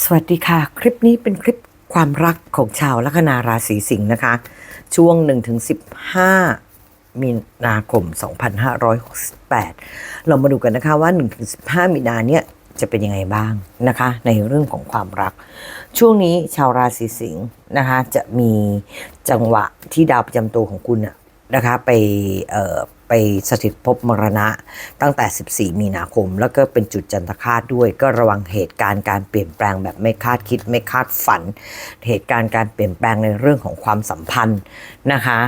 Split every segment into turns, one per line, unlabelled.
สวัสดีค่ะ คลิปนี้เป็นคลิปความรักของชาวลัคนาราศีสิงห์นะคะ ช่วง 1-15 มีนาคม 2568 เรามาดูกันนะคะว่า 1-15 มีนาเนี่ยจะเป็นยังไงบ้างนะคะ ในเรื่องของความรัก ช่วงนี้ชาวราศีสิงห์นะคะจะมีจังหวะที่ดาวประจำตัวของคุณน่ะนะคะไป ไปสถิตภพมรณะตั้งแต่ 14 มีนาคม แล้วก็เป็นจุดจันทคาตด้วย ก็ระวังเหตุการณ์การเปลี่ยนแปลงแบบไม่คาดคิดไม่คาดฝัน เหตุการณ์การเปลี่ยนแปลงในเรื่องของความสัมพันธ์นะคะ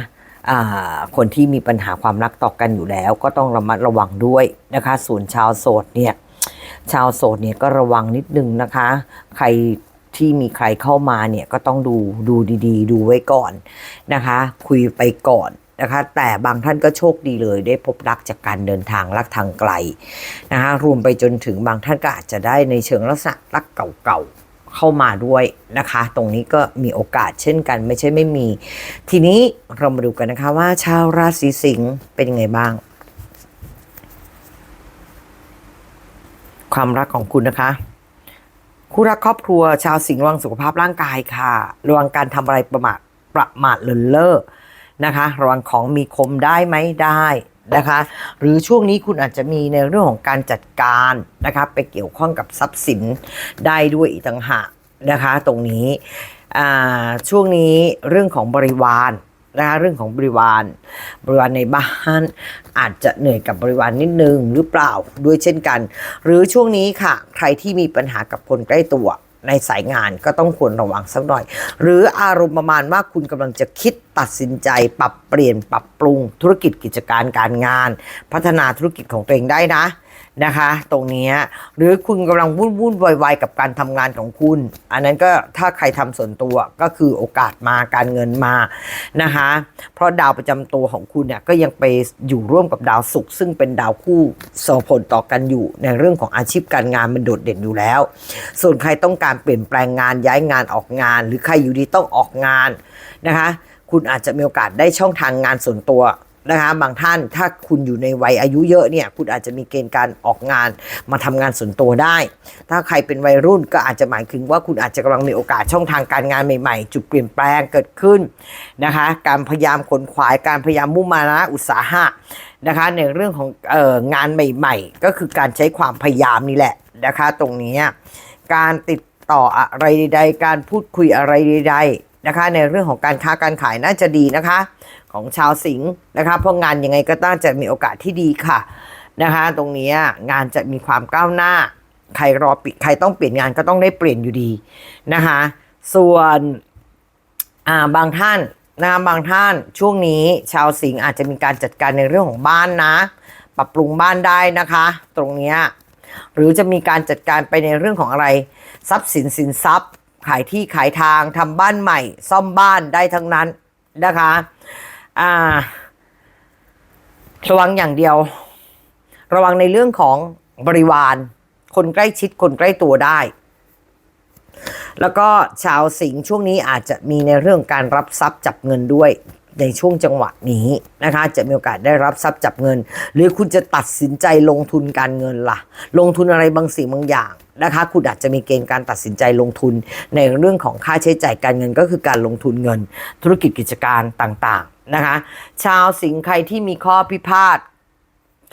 คนที่มีปัญหาความรักต่อกันอยู่แล้ว ก็ต้องระมัดระวังด้วยนะคะ ส่วนชาวโสดเนี่ยชาวโสดเนี่ยก็ระวังนิดนึงนะคะ ใครที่มีใครเข้ามาเนี่ยก็ต้องดูดูดี ๆ ดูไว้ก่อนนะคะ คุยไปก่อน นะคะแต่บางท่านก็โชคดีเลยได้พบรักจากการเดินทางรักทางไกลนะคะรวมไปจนถึงบางท่านก็อาจจะได้ในเชิงลักษณะรักเก่าๆเข้ามาด้วยนะคะ ตรงนี้ก็มีโอกาสเช่นกันไม่ใช่ไม่มี ทีนี้เรามาดูกันนะคะว่าชาวราศีสิงห์เป็นยังไงบ้าง ความรักของคุณนะคะคู่รักครอบครัวชาวสิงห์ระวังสุขภาพร่างกายค่ะ ระวังการทำอะไรประมาทประมาทเลินเล่อ นะคะระวังของมีคมได้ไหมได้นะคะ หรือช่วงนี้คุณอาจจะมีในเรื่องของการจัดการนะคะไปเกี่ยวข้องกับทรัพย์สินได้ด้วยอีกต่างหากนะคะ ตรงนี้ช่วงนี้เรื่องของบริวารนะคะเรื่องของบริวารบริวารในบ้านอาจจะเหนื่อยกับบริวารนิดนึงหรือเปล่าด้วยเช่นกัน หรือช่วงนี้ค่ะ ใครที่มีปัญหากับคนใกล้ตัว ในสายงานก็ต้องควรระวังสักหน่อย หรืออารมณ์ประมาณว่าคุณกำลังจะคิดตัดสินใจ ปรับเปลี่ยนปรับปรุงธุรกิจกิจการการงาน พัฒนาธุรกิจของตัวเองได้นะ นะคะ ตรงนี้หรือคุณกำลังวุ่นวุ่นวายวายกับการทำงานของคุณ อันนั้นก็ถ้าใครทำส่วนตัวก็คือโอกาสมาการเงินมานะคะ เพราะดาวประจำตัวของคุณเนี่ยก็ยังไปอยู่ร่วมกับดาวศุกร์ซึ่งเป็นดาวคู่ส่งผลต่อกันอยู่ในเรื่องของอาชีพการงานมันโดดเด่นอยู่แล้ว ส่วนใครต้องการเปลี่ยนแปลงงานย้ายงานออกงาน หรือใครอยู่ดีต้องออกงานนะคะ คุณอาจจะมีโอกาสได้ช่องทางงานส่วนตัว นะคะบางท่านถ้าคุณอยู่ในวัยอายุเยอะเนี่ยคุณอาจจะมีเกณฑ์การออกงานมาทำงานส่วนตัวได้ ถ้าใครเป็นวัยรุ่นก็อาจจะหมายถึงว่าคุณอาจจะกำลังมีโอกาสช่องทางการงานใหม่ๆ จุดเปลี่ยนแปลงเกิดขึ้นนะคะการพยายามขนขวายการพยายามมุ่งมานะอุตสาหะนะคะในเรื่องของเอองานใหม่ ๆ ก็คือการใช้ความพยายามนี่แหละนะคะตรงนี้การติดต่ออะไรใดๆการพูดคุยอะไรใดๆ นะคะ ในเรื่องของการค้าการขายน่าจะดีนะคะ ของชาวสิงห์นะคะเพราะงานยังไงก็น่าจะมีโอกาสที่ดีค่ะนะคะ ตรงนี้งานจะมีความก้าวหน้า ใครรอปิใครต้องเปลี่ยนงานก็ต้องได้เปลี่ยนอยู่ดีนะคะส่วนบางท่านนะคะบางท่านช่วงนี้ชาวสิงห์อาจจะมีการจัดการในเรื่องของบ้านนะ ปรับปรุงบ้านได้นะคะ ตรงนี้หรือจะมีการจัดการไปในเรื่องของอะไร ทรัพย์สินสินทรัพย์ ขายที่ขายทางทำบ้านใหม่ ซ่อมบ้านได้ทั้งนั้นนะคะอ่าระวังอย่างเดียว ระวังในเรื่องของบริวาร คนใกล้ชิดคนใกล้ตัวได้ แล้วก็ชาวสิงห์ช่วงนี้อาจจะมีในเรื่องการรับทรัพย์จับเงินด้วย ในช่วงจังหวะนี้นะคะ จะมีโอกาสได้รับทรัพย์จับเงิน หรือคุณจะตัดสินใจลงทุนการเงินล่ะ ลงทุนอะไรบางสิ่งบางอย่างนะคะ คุณอาจจะมีเกณฑ์การตัดสินใจลงทุน ในเรื่องของค่าใช้จ่ายการเงินก็คือการลงทุนเงิน ธุรกิจกิจการต่างๆนะคะ ชาวสิงห์ใครที่มีข้อพิพาท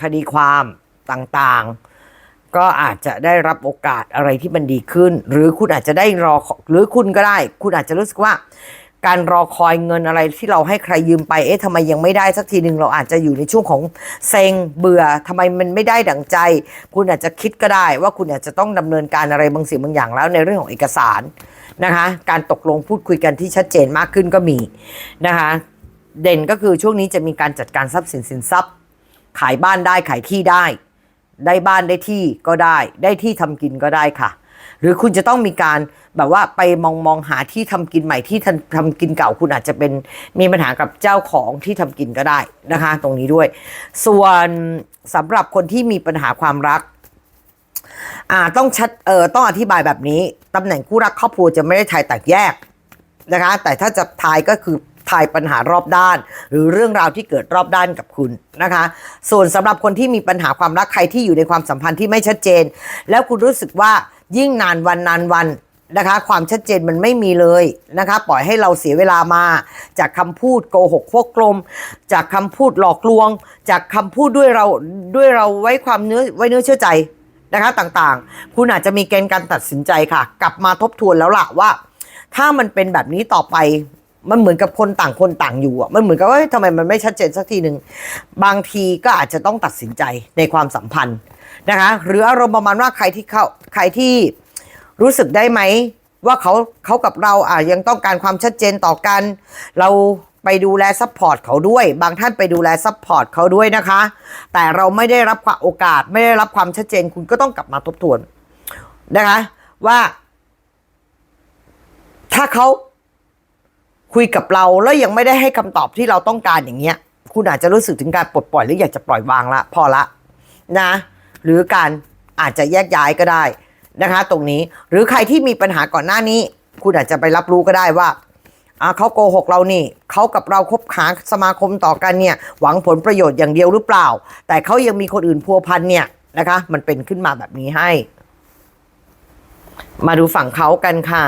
คดีความต่างๆก็อาจจะได้รับโอกาสอะไรที่มันดีขึ้น หรือคุณอาจจะได้รอหรือคุณก็ได้ คุณอาจจะรู้สึกว่า การรอคอยเงินอะไรที่เราให้ใครยืมไป เอ๊ะทำไมยังไม่ได้สักทีหนึ่งเราอาจจะอยู่ในช่วงของเซ็งเบื่อทำไมมันไม่ได้ดั่งใจ คุณอาจจะคิดก็ได้ว่าคุณอาจจะต้องดำเนินการอะไรบางสิ่งบางอย่างแล้วในเรื่องของเอกสารนะคะ การตกลงพูดคุยกันที่ชัดเจนมากขึ้นก็มีนะคะ เด่นก็คือช่วงนี้จะมีการจัดการทรัพย์สินสินทรัพย์ ขายบ้านได้ขายที่ได้ ได้บ้านได้ที่ก็ได้ ได้ที่ทำกินก็ได้ค่ะ หรือคุณจะต้องมีการแบบว่าไปมองมองหาที่ทำกินใหม่ที่ทำกินเก่าคุณอาจจะเป็นมีปัญหากับเจ้าของที่ทำกินก็ได้นะคะ ตรงนี้ด้วย ส่วนสำหรับคนที่มีปัญหาความรักอ่าต้องชัดเออต้องอธิบายแบบนี้ตำแหน่งคู่รักครอบครัวจะไม่ได้ทายแตกแยกนะคะ แต่ถ้าจะทายก็คือทายปัญหารอบด้าน หรือเรื่องราวที่เกิดรอบด้านกับคุณนะคะ ส่วนสำหรับคนที่มีปัญหาความรักใครที่อยู่ในความสัมพันธ์ที่ไม่ชัดเจน แล้วคุณรู้สึกว่า ยิ่งนานวันนานวันนะคะ ความชัดเจนมันไม่มีเลยนะคะ ปล่อยให้เราเสียเวลามา จากคำพูดโกหกพวกกลม จากคำพูดหลอกลวง จากคำพูดด้วยเราด้วยเราไว้ความเนื้อไว้เนื้อเชื่อใจนะคะต่างๆ คุณอาจจะมีเกณฑ์การตัดสินใจค่ะ กลับมาทบทวนแล้วล่ะว่า ถ้ามันเป็นแบบนี้ต่อไป มันเหมือนกับคนต่างคนต่างอยู่อะมันเหมือนกับว่าเฮ้ยทำไมมันไม่ชัดเจนสักทีหนึ่งบางทีก็อาจจะต้องตัดสินใจในความสัมพันธ์นะคะหรืออารมณ์ประมาณว่าใครที่เข้าใครที่รู้สึกได้ไหมว่าเขาเขากับเราอะยังต้องการความชัดเจนต่อกัน เราไปดูแลซัพพอร์ตเขาด้วย บางท่านไปดูแลซัพพอร์ตเขาด้วยนะคะ แต่เราไม่ได้รับความโอกาส ไม่ได้รับความชัดเจนคุณก็ต้องกลับมาทบทวนนะคะว่า ถ้าเขา คุยกับเราแล้วยังไม่ได้ให้คำตอบที่เราต้องการอย่างเงี้ย คุณอาจจะรู้สึกถึงการปลดปล่อยหรืออยากจะปล่อยวางละ พอละนะ หรือการอาจจะแยกย้ายก็ได้นะคะ ตรงนี้หรือใครที่มีปัญหาก่อนหน้านี้ คุณอาจจะไปรับรู้ก็ได้ว่าอ่าเขาโกหกเรานี่เขากับเราคบหาสมาคมต่อกันเนี่ย หวังผลประโยชน์อย่างเดียวหรือเปล่า แต่เขายังมีคนอื่นพัวพันเนี่ยนะคะ มันเป็นขึ้นมาแบบนี้ให้ มาดูฝั่งเขากันค่ะ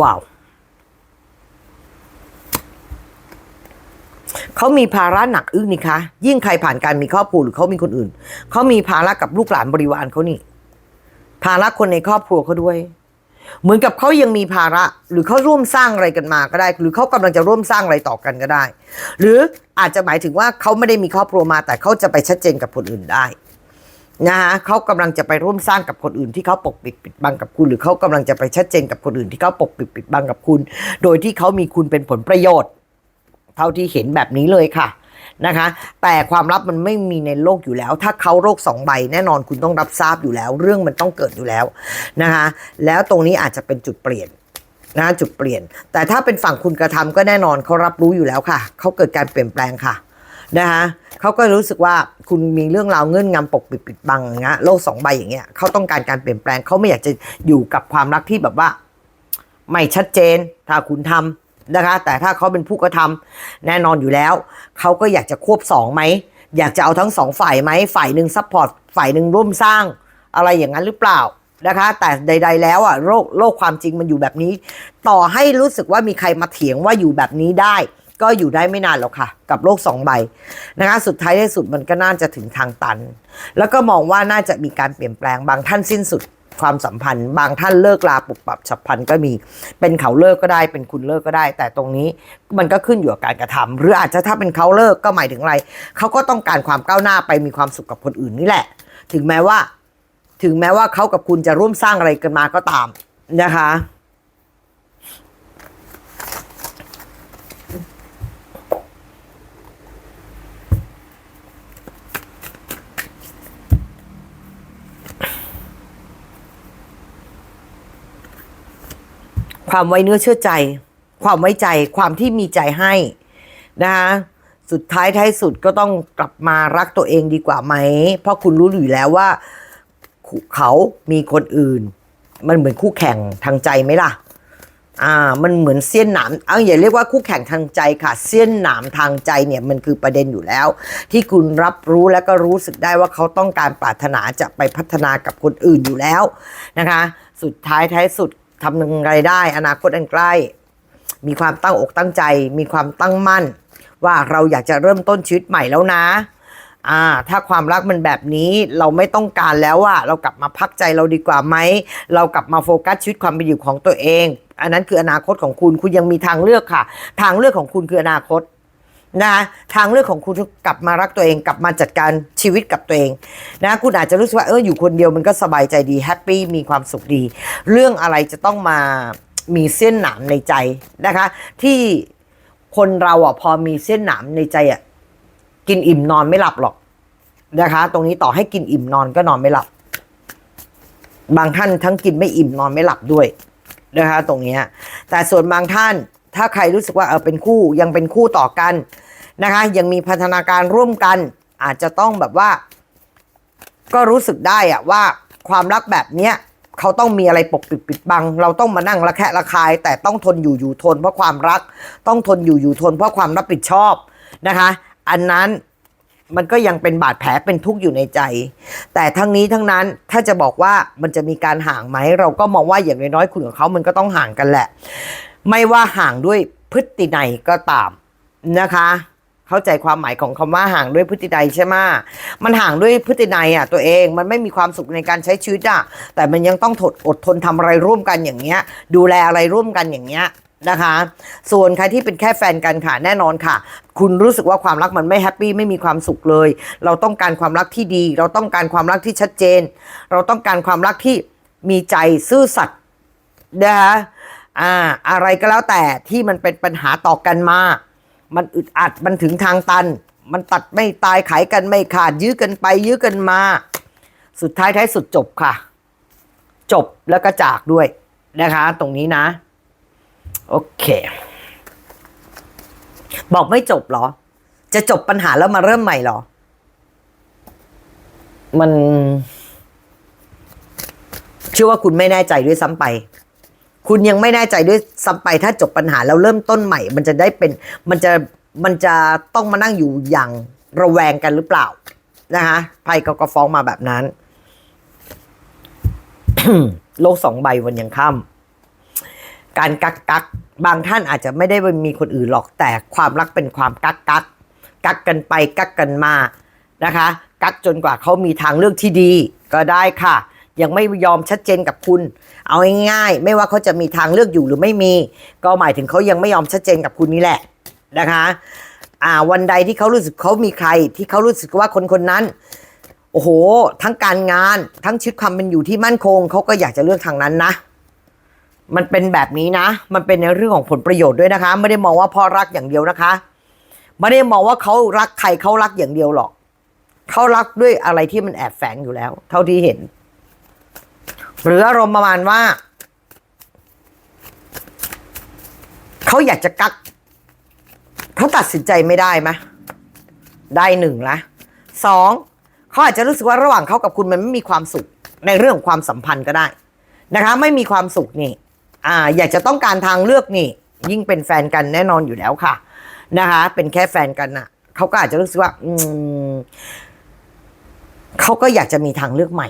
ว้าว เขามีภาระหนักอึ้งนี่คะ ยิ่งใครผ่านการมีครอบครัวหรือเขามีคนอื่น เขามีภาระกับลูกหลานบริวารเขานี่ ภาระคนในครอบครัวเขาด้วย เหมือนกับเขายังมีภาระ หรือเขาร่วมสร้างอะไรกันมาก็ได้ หรือเขากำลังจะร่วมสร้างอะไรต่อกันก็ได้ หรืออาจจะหมายถึงว่าเขาไม่ได้มีครอบครัวมา แต่เขาจะไปชัดเจนกับคนอื่นได้ นะคะเขากำลังจะไปร่วมสร้างกับคนอื่นที่เขาปกปิดปิดบังกับคุณ หรือเขากำลังจะไปชัดเจนกับคนอื่นที่เขาปกปิดปิดบังกับคุณ โดยที่เขามีคุณเป็นผลประโยชน์ เท่าที่เห็นแบบนี้เลยค่ะนะคะแต่ความลับมันไม่มีในโลกอยู่แล้ว ถ้าเขาโรคสองใบแน่นอนคุณต้องรับทราบอยู่แล้ว เรื่องมันต้องเกิดอยู่แล้วนะคะแล้วตรงนี้อาจจะเป็นจุดเปลี่ยนนะจุดเปลี่ยน แต่ถ้าเป็นฝั่งคุณกระทำก็แน่นอนเขารับรู้อยู่แล้วค่ะเขาเกิดการเปลี่ยนแปลงค่ะ นะคะเขาก็รู้สึกว่าคุณมีเรื่องราวเงื่อนงำปกปิดปิดบังอย่างเงี้ยโลกสองใบอย่างเงี้ยเขาต้องการการเปลี่ยนแปลงเขาไม่อยากจะอยู่กับความรักที่แบบว่า ไม่ชัดเจนถ้าคุณทำนะคะ แต่ถ้าเขาเป็นผู้กระทำแน่นอนอยู่แล้วเขาก็อยากจะควบสองไหมอยากจะเอาทั้งสองฝ่ายไหมฝ่ายหนึ่งซัพพอร์ตฝ่ายหนึ่งร่วมสร้างอะไรอย่างนั้นหรือเปล่านะคะ แต่ใด ๆ แล้วอะโลกโลกความจริงมันอยู่แบบนี้ ต่อให้รู้สึกว่ามีใครมาเถียงว่าอยู่แบบนี้ได้ ก็อยู่ได้ไม่นานหรอกค่ะ กับโลกสองใบนะคะสุดท้ายที่สุดมันก็น่าจะถึงทางตัน แล้วก็มองว่าน่าจะมีการเปลี่ยนแปลงบางท่านสิ้นสุดความสัมพันธ์ บางท่านเลิกลาปุบปับฉับพลันก็มี เป็นเขาเลิกก็ได้เป็นคุณเลิกก็ได้ แต่ตรงนี้มันก็ขึ้นอยู่กับการกระทำหรืออาจจะถ้าเป็นเขาเลิกก็หมายถึงอะไรเขาก็ต้องการความก้าวหน้าไปมีความสุขกับคนอื่นนี่แหละ ถึงแม้ว่า ถึงแม้ว่าเขากับคุณจะร่วมสร้างอะไรกันมาก็ตามนะคะ ความไว้เนื้อเชื่อใจ ความไว้ใจความที่มีใจให้นะคะสุดท้ายท้ายสุดก็ต้องกลับมารักตัวเองดีกว่าไหม เพราะคุณรู้อยู่แล้วว่า เขามีคนอื่น มันเหมือนคู่แข่งทางใจไหมล่ะ อ่า มันเหมือนเสี้ยนหนามเอาอย่าเรียกว่าคู่แข่งทางใจค่ะ เสี้ยนหนามทางใจเนี่ยมันคือประเด็นอยู่แล้ว ที่คุณรับรู้และก็รู้สึกได้ว่าเขาต้องการปรารถนาจะไปพัฒนากับคนอื่นอยู่แล้วนะคะ สุดท้ายท้ายสุด ทำยังไงได้ อนาคตอันใกล้ มีความตั้งอกตั้งใจ มีความตั้งมั่น ว่าเราอยากจะเริ่มต้นชีวิตใหม่แล้วนะอ่าถ้าความรักมันแบบนี้เราไม่ต้องการแล้วอะเรากลับมาพักใจเราดีกว่าไหม เรากลับมาโฟกัสชีวิตความเป็นอยู่ของตัวเอง อันนั้นคืออนาคตของคุณคุณยังมีทางเลือกค่ะ ทางเลือกของคุณคืออนาคต นะทางเลือกของคุณกลับมารักตัวเองกลับมาจัดการชีวิตกับตัวเองนะคุณอาจจะรู้สึกว่าเอออยู่คนเดียวมันก็สบายใจดีแฮปปี้มีความสุขดี เรื่องอะไรจะต้องมามีเส้นหนามในใจนะคะ ที่คนเราอะพอมีเส้นหนามในใจอะกินอิ่มนอนไม่หลับหรอกนะคะ ตรงนี้ต่อให้กินอิ่มนอนก็นอนไม่หลับ บางท่านทั้งกินไม่อิ่มนอนไม่หลับด้วยนะคะ ตรงนี้แต่ส่วนบางท่าน ถ้าใครรู้สึกว่าเออเป็นคู่ยังเป็นคู่ต่อกันนะคะ ยังมีพัฒนาการร่วมกัน อาจจะต้องแบบว่า ก็รู้สึกได้อะว่าความรักแบบเนี้ยเขาต้องมีอะไรปกปิดปิดบัง เราต้องมานั่งระแคะระคาย แต่ต้องทนอยู่อยู่ทนเพราะความรัก ต้องทนอยู่อยู่ทนเพราะความรับผิดชอบนะคะ อันนั้น มันก็ยังเป็นบาดแผลเป็นทุกข์อยู่ในใจ แต่ทั้งนี้ทั้งนั้นถ้าจะบอกว่ามันจะมีการห่างไหม เราก็มองว่าอย่างน้อยๆคุณกับเขามันก็ต้องห่างกันแหละ ไม่ว่าห่างด้วยพฤตินัยก็ตามนะคะ เข้าใจความหมายของคำว่าห่างด้วยพฤตินัยใช่ไหมมันห่างด้วยพฤตินัยอะตัวเองมันไม่มีความสุขในการใช้ชีวิตอะแต่มันยังต้องทดอดทนทำอะไรร่วมกันอย่างเงี้ย ดูแลอะไรร่วมกันอย่างเงี้ย นะคะ ส่วนใครที่เป็นแค่แฟนกันค่ะแน่นอนค่ะ คุณรู้สึกว่าความรักมันไม่แฮปปี้ไม่มีความสุขเลย เราต้องการความรักที่ดี เราต้องการความรักที่ชัดเจน เราต้องการความรักที่มีใจซื่อสัตย์นะคะอ่าอะไรก็แล้วแต่ที่มันเป็นปัญหาต่อกันมา มันอึดอัดมันถึงทางตัน มันตัดไม่ตายขายกันไม่ขาดยื้อกันไปยื้อกันมา สุดท้ายท้ายสุดจบค่ะ จบแล้วก็จากด้วยนะคะ ตรงนี้นะ โอเค บอกไม่จบเหรอ จะจบปัญหาแล้วมาเริ่มใหม่เหรอ มันเชื่อว่าคุณไม่แน่ใจด้วยซ้ำไป คุณยังไม่แน่ใจด้วยซ้ำไป ถ้าจบปัญหาแล้วเริ่มต้นใหม่ มันจะได้เป็น มันจะมันจะต้องมานั่งอยู่อย่างระแวงกันหรือเปล่า นะคะไพ่ก็ก็ฟ้องมาแบบนั้น โลกสองใบวันยังค่ำ การกักกักบางท่านอาจจะไม่ได้มีคนอื่นหรอกแต่ความรักเป็นความกักกักกักกันไปกักกันมานะคะ กักจนกว่าเขามีทางเลือกที่ดีก็ได้ค่ะ ยังไม่ยอมชัดเจนกับคุณ เอาง่ายๆไม่ว่าเขาจะมีทางเลือกอยู่หรือไม่มี ก็หมายถึงเขายังไม่ยอมชัดเจนกับคุณนี่แหละนะคะอ่าวันใดที่เขารู้สึกเขามีใคร ที่เขารู้สึกว่าคนคนนั้น โอ้โห ทั้งการงานทั้งชีวิตความเป็นอยู่ที่มั่นคงเขาก็อยากจะเลือกทางนั้นนะ มันเป็นแบบนี้นะ มันเป็นในเรื่องของผลประโยชน์ด้วยนะคะ ไม่ได้มองว่าพ่อรักอย่างเดียวนะคะ ไม่ได้มองว่าเขารักใครเขารักอย่างเดียวหรอก เขารักด้วยอะไรที่มันแอบแฝงอยู่แล้ว เท่าที่เห็น หรืออารมณ์ประมาณว่า เขาอยากจะกัก เขาตัดสินใจไม่ได้ไหมได้หนึ่งละสองเขาอาจจะรู้สึกว่าระหว่างเขากับคุณมันไม่มีความสุขในเรื่องของความสัมพันธ์ก็ได้นะคะ ไม่มีความสุขนี่ อ่าอยากจะต้องการทางเลือกนี่ ยิ่งเป็นแฟนกันแน่นอนอยู่แล้วค่ะ นะคะ เป็นแค่แฟนกันน่ะเขาก็อาจจะรู้สึกว่า อืมเขาก็อยากจะมีทางเลือกใหม่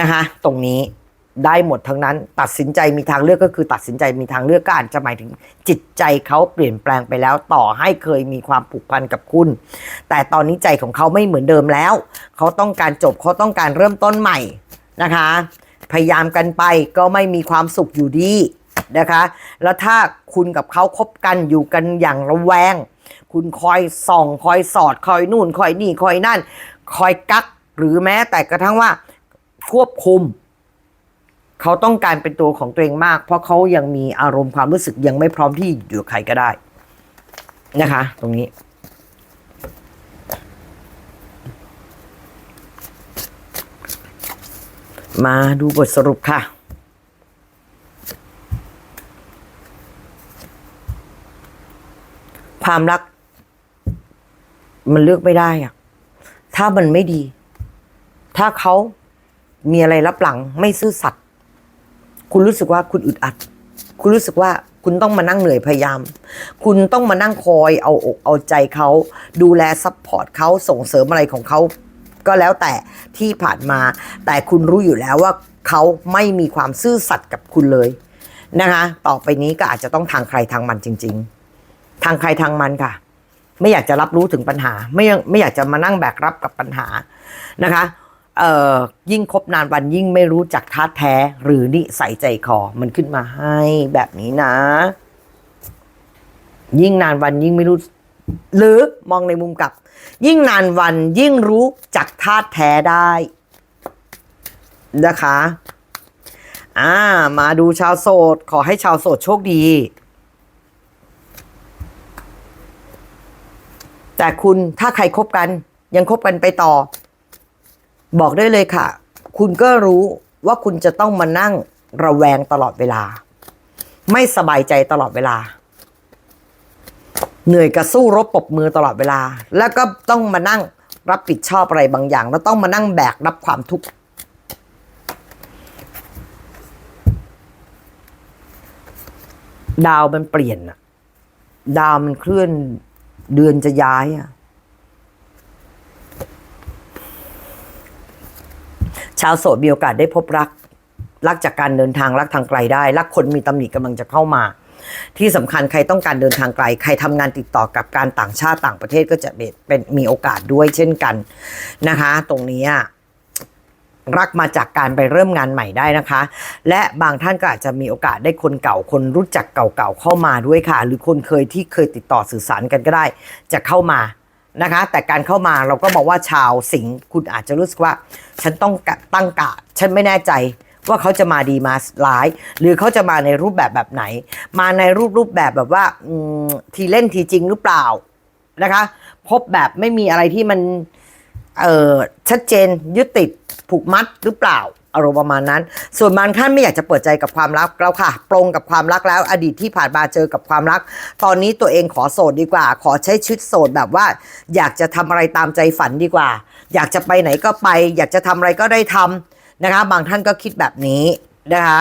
นะคะ ตรงนี้ได้หมดทั้งนั้น ตัดสินใจมีทางเลือกก็คือ ตัดสินใจมีทางเลือกก็อาจจะหมายถึง จิตใจเขาเปลี่ยนแปลงไปแล้ว ต่อให้เคยมีความผูกพันกับคุณ แต่ตอนนี้ใจของเขาไม่เหมือนเดิมแล้ว เขาต้องการจบเขาต้องการเริ่มต้นใหม่นะคะ พยายามกันไปก็ไม่มีความสุขอยู่ดีนะคะ แล้วถ้าคุณกับเขาคบกันอยู่กันอย่างระแวง คุณคอยส่องคอยสอดคอยนู่นคอยนี่คอยนั่น คอยกักหรือแม้แต่กระทั่งว่าควบคุม เขาต้องการเป็นตัวของตัวเองมาก เพราะเขายังมีอารมณ์ความรู้สึกยังไม่พร้อมที่อยู่ใครก็ได้นะคะ ตรงนี้ มาดูบทสรุปค่ะ ความรัก มันเลือกไม่ได้อะถ้ามันไม่ดี ถ้าเขามีอะไรรับหลัง ไม่ซื่อสัตย์คุณรู้สึกว่าคุณอึดอัด คุณรู้สึกว่าคุณต้องมานั่งเหนื่อยพยายาม คุณต้องมานั่งคอยเอาอกเอาใจเขา ดูแลซัพพอร์ตเขาส่งเสริมอะไรของเขา ก็แล้วแต่ที่ผ่านมา แต่คุณรู้อยู่แล้วว่าเขาไม่มีความซื่อสัตย์กับคุณเลยนะคะ ต่อไปนี้ก็อาจจะต้องทางใครทางมันจริง ๆ ทางใครทางมันค่ะ ไม่อยากจะรับรู้ถึงปัญหา ไม่ยังไม่อยากจะมานั่งแบกรับกับปัญหานะคะเอ่อยิ่งคบนานวันยิ่งไม่รู้จักท่าแท้ หรือนิสัยใจคอมันขึ้นมาให้แบบนี้นะ ยิ่งนานวันยิ่งไม่รู้ หรือมองในมุมกลับ ยิ่งนานวันยิ่งรู้จักท่าแท้ได้นะคะ อ่า มาดูชาวโสด ขอให้ชาวโสดโชคดี แต่คุณถ้าใครคบกัน ยังคบกันไปต่อ บอกได้เลยค่ะ คุณก็รู้ว่าคุณจะต้องมานั่งระแวงตลอดเวลา ไม่สบายใจตลอดเวลา เหนื่อยกับสู้รบปบมือตลอดเวลา แล้วก็ต้องมานั่งรับผิดชอบอะไรบางอย่าง แล้วต้องมานั่งแบกรับความทุกข์ดาวมันเปลี่ยนอะดาวมันเคลื่อนเดือนจะย้ายอะชาวโสดมีโอกาสได้พบรัก รักจากการเดินทางรักทางไกลได้ รักคนมีตำหนิกำลังจะเข้ามา ที่สำคัญใครต้องการเดินทางไกล ใครทำงานติดต่อกับการต่างชาติต่างประเทศก็จะเป็นมีโอกาสด้วยเช่นกันนะคะ ตรงนี้รักมาจากการไปเริ่มงานใหม่ได้นะคะ และบางท่านก็อาจจะมีโอกาสได้คนเก่าคนรู้จักเก่าๆเข้ามาด้วยค่ะ หรือคนเคยที่เคยติดต่อสื่อสารกันก็ได้ จะเข้ามานะคะ แต่การเข้ามาเราก็บอกว่าชาวสิงห์คุณอาจจะรู้สึกว่า ฉันต้องตั้งกะฉันไม่แน่ใจ ว่าเขาจะมาดีมาร้าย หรือเขาจะมาในรูปแบบแบบไหน มาในรูปรูปแบบแบบว่าทีเล่นทีจริงหรือเปล่านะคะ พบแบบไม่มีอะไรที่มันเออชัดเจนยึดติดผูกมัดหรือเปล่าอารมณ์ประมาณนั้น ส่วนบางท่านไม่อยากจะเปิดใจกับความรักแล้วค่ะ ปรงกับความรักแล้ว อดีตที่ผ่านมาเจอกับความรัก ตอนนี้ตัวเองขอโสดดีกว่า ขอใช้ชีวิตโสดแบบว่า อยากจะทำอะไรตามใจฝันดีกว่า อยากจะไปไหนก็ไป อยากจะทำอะไรก็ได้ทำ นะคะ บางท่านก็คิดแบบนี้นะคะ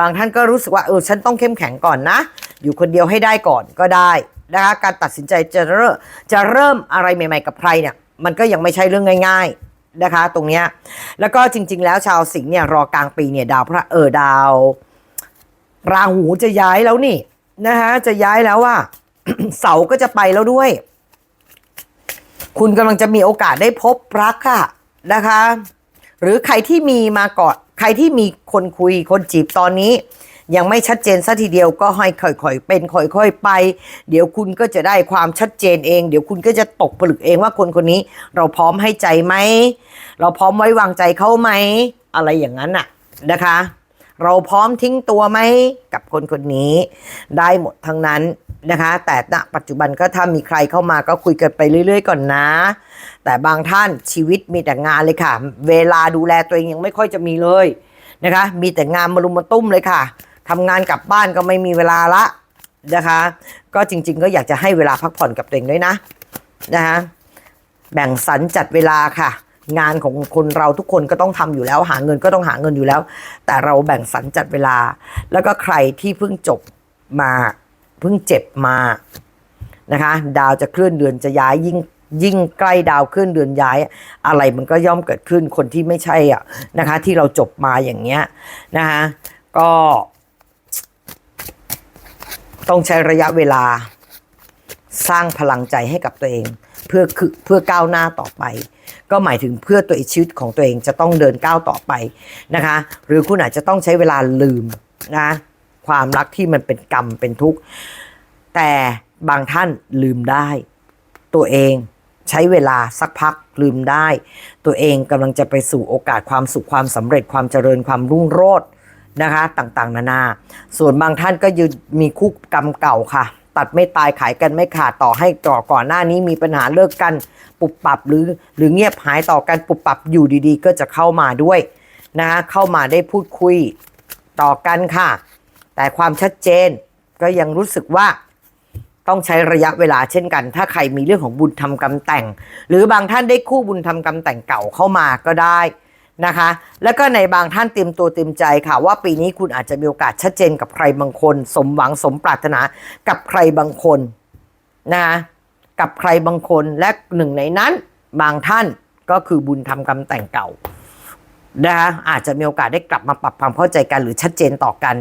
บางท่านก็รู้สึกว่าเออฉันต้องเข้มแข็งก่อนนะ อยู่คนเดียวให้ได้ก่อนก็ได้นะคะการตัดสินใจจะเริ่มจะเริ่มอะไรใหม่ ๆ กับใครเนี่ยมันก็ยังไม่ใช่เรื่องง่าย ๆนะคะ ตรงเนี้ยแล้วก็จริง ๆ แล้วชาวสิงห์เนี่ยรอกลางปีเนี่ยดาวพระเออดาว ราหูจะย้ายแล้วนี่นะคะจะย้ายแล้วว่าเสาก็จะไปแล้วด้วย คุณกำลังจะมีโอกาสได้พบรักค่ะนะคะ หรือใครที่มีมาก่อนใครที่มีคนคุยคนจีบตอนนี้ ยังไม่ชัดเจนซะทีเดียวก็ให้ค่อยๆเป็นค่อยๆไป เดี๋ยวคุณก็จะได้ความชัดเจนเอง เดี๋ยวคุณก็จะตกผลึกเองว่าคนคนนี้ เราพร้อมให้ใจไหมเราพร้อมไว้วางใจเขาไหมอะไรอย่างนั้นน่ะนะคะ เราพร้อมทิ้งตัวไหมกับคนคนนี้ ได้หมดทั้งนั้น นะคะ แต่ณปัจจุบันก็ถ้ามีใครเข้ามาก็คุยกันไปเรื่อย ๆ ก่อนนะ แต่บางท่านชีวิตมีแต่งานเลยค่ะ เวลาดูแลตัวเองยังไม่ค่อยจะมีเลยนะคะ มีแต่งานมารุมมาตุ้มเลยค่ะทำงานกลับบ้านก็ไม่มีเวลาละนะคะ ก็จริง ๆ ก็อยากจะให้เวลาพักผ่อนกับตัวเองด้วยนะนะคะแบ่งสรรจัดเวลาค่ะ งานของคนเราทุกคนก็ต้องทำอยู่แล้ว หาเงินก็ต้องหาเงินอยู่แล้ว แต่เราแบ่งสรรจัดเวลา แล้วก็ใครที่เพิ่งจบมา เพิ่งเจ็บมานะคะ ดาวจะเคลื่อนเดือนจะย้ายยิ่งยิ่งใกล้ดาวเคลื่อนเดือนย้าย อะไรมันก็ย่อมเกิดขึ้นคนที่ไม่ใช่อะนะคะ ที่เราจบมาอย่างเงี้ยนะคะก็ ต้องใช้ระยะเวลาสร้างพลังใจให้กับตัวเอง เพื่อคือเพื่อก้าวหน้าต่อไป ก็หมายถึงเพื่อตัวชีวิตของตัวเองจะต้องเดินก้าวต่อไปนะคะ หรือคุณอาจจะต้องใช้เวลาลืมนะ ความรักที่มันเป็นกรรมเป็นทุกข์ แต่บางท่านลืมได้ ตัวเองใช้เวลาสักพักลืมได้ ตัวเองกำลังจะไปสู่โอกาสความสุขความสำเร็จความเจริญความรุ่งโรจน์นะคะต่างๆ นานา ส่วนบางท่านก็ยืนมีคู่กรรมเก่าค่ะ ตัดไม่ตายขายกันไม่ขาดต่อให้ต่อก่อนหน้านี้มีปัญหาเลิกกันปุบปับหรือหรือเงียบหายต่อกันปุบปับอยู่ดีๆ ก็จะเข้ามาด้วยนะคะเข้ามาได้พูดคุยต่อกันค่ะ แต่ความชัดเจนก็ยังรู้สึกว่าต้องใช้ระยะเวลาเช่นกัน ถ้าใครมีเรื่องของบุญทำกรรมแต่ง หรือบางท่านได้คู่บุญทำกรรมแต่งเก่าเข้ามาก็ได้นะคะ แล้วก็ในบางท่านเตรียมตัวเตรียมใจค่ะ ว่าปีนี้คุณอาจจะมีโอกาสชัดเจนกับใครบางคน สมหวังสมปรารถนากับใครบางคนนะคะกับใครบางคนและหนึ่งในนั้นบางท่านก็คือบุญทำกรรมแต่งเก่านะคะอาจจะมีโอกาสได้กลับมาปรับความเข้าใจกันหรือชัดเจนต่อกัน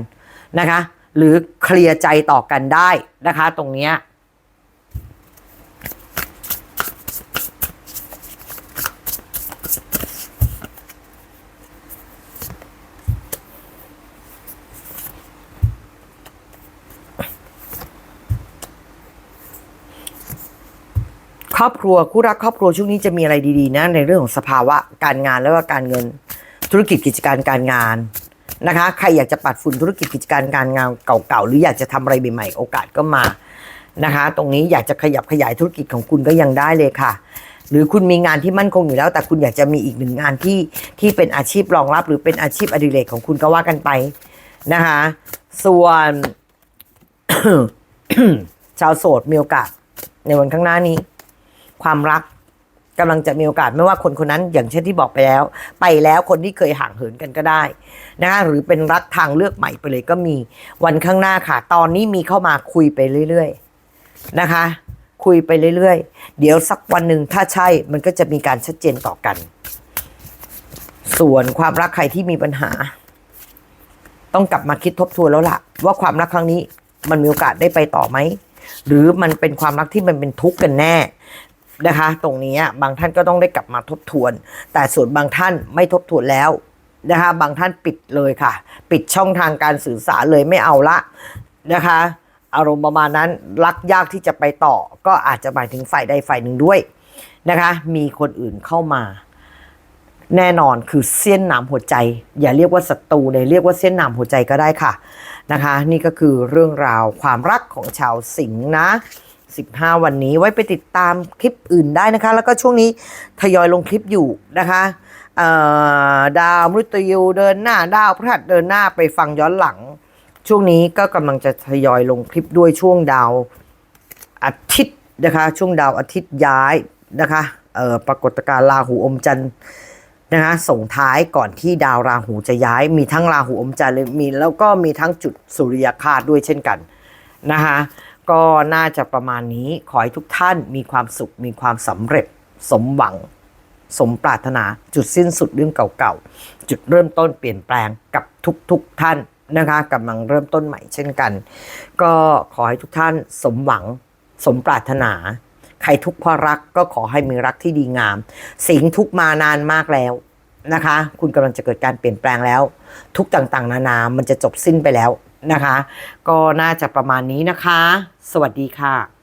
นะคะ หรือเคลียร์ใจต่อกันได้นะคะ ตรงเนี้ยครอบครัวคู่รักครอบครัวช่วงนี้จะมีอะไรดีๆนะในเรื่องของสภาวะการงานและว่าการเงินธุรกิจกิจการการงาน นะคะ ใครอยากจะปัดฝุ่นธุรกิจกิจการการงานเก่าๆ หรืออยากจะทำอะไรใหม่ๆ โอกาสก็มานะคะ ตรงนี้อยากจะขยับขยายธุรกิจของคุณก็ยังได้เลยค่ะ หรือคุณมีงานที่มั่นคงอยู่แล้ว แต่คุณอยากจะมีอีกหนึ่งงานที่ที่เป็นอาชีพรองรับ หรือเป็นอาชีพอดิเรกของคุณก็ว่ากันไปนะคะ ส่วนชาวโสดมีโอกาสในวันข้างหน้านี้ ความรัก กำลังจะมีโอกาสไม่ว่าคนคนนั้นอย่างเช่นที่บอกไปแล้ว ไปแล้วคนที่เคยห่างเหินกันก็ได้นะคะหรือเป็นรักทางเลือกใหม่ไปเลยก็มีวันข้างหน้าค่ะ ตอนนี้มีเข้ามาคุยไปเรื่อย ๆนะคะ คุยไปเรื่อยๆ เดี๋ยวสักวันหนึ่งถ้าใช่มันก็จะมีการชัดเจนต่อกัน ส่วนความรักใครที่มีปัญหา ต้องกลับมาคิดทบทวนแล้วล่ะ ว่าความรักครั้งนี้มันมีโอกาสได้ไปต่อไหมหรือมันเป็นความรักที่มันเป็นทุกข์กันแน่ นะคะ ตรงนี้บางท่านก็ต้องได้กลับมาทบทวน แต่ส่วนบางท่านไม่ทบทวนแล้วนะคะ บางท่านปิดเลยค่ะ ปิดช่องทางการสื่อสารเลยไม่เอาละนะคะ อารมณ์ประมาณนั้นรักยากที่จะไปต่อ ก็อาจจะหมายถึงฝ่ายใดฝ่ายหนึ่งด้วยนะคะ มีคนอื่นเข้ามาแน่นอนคือเส้นหนามหัวใจ อย่าเรียกว่าศัตรูเลยเรียกว่าเส้นหนามหัวใจก็ได้ค่ะนะคะ นี่ก็คือเรื่องราวความรักของชาวสิงห์นะ 15 วันนี้ไว้ไปติดตามคลิปอื่นได้นะคะ แล้วก็ช่วงนี้ทยอยลงคลิปอยู่นะคะดาวมฤตยูเดินหน้า ดาวพฤหัสเดินหน้าไปฟังย้อนหลัง ช่วงนี้ก็กำลังจะทยอยลงคลิปด้วยช่วงดาวอาทิตย์นะคะ ช่วงดาวอาทิตย์ย้ายนะคะปรากฏการณ์ราหูอมจันทร์นะคะส่งท้ายก่อนที่ดาวราหูจะย้าย มีทั้งราหูอมจันทร์เลยมีแล้วก็มีทั้งจุดสุริยคาสด้วยเช่นกันนะคะ ก็น่าจะประมาณนี้ ขอให้ทุกท่านมีความสุข มีความสำเร็จ สมหวัง สมปรารถนา จุดสิ้นสุดเรื่องเก่าๆ จุดเริ่มต้นเปลี่ยนแปลงกับทุกๆท่านนะคะกำลังเริ่มต้นใหม่เช่นกัน ก็ขอให้ทุกท่านสมหวัง สมปรารถนา ใครทุกข์เพราะรักก็ขอให้มีรักที่ดีงาม สิงทุกมานานมากแล้วนะคะ คุณกำลังจะเกิดการเปลี่ยนแปลงแล้ว ทุกต่างๆ นานา มันจะจบสิ้นไปแล้ว นะคะ ก็น่าจะประมาณนี้นะคะ สวัสดีค่ะ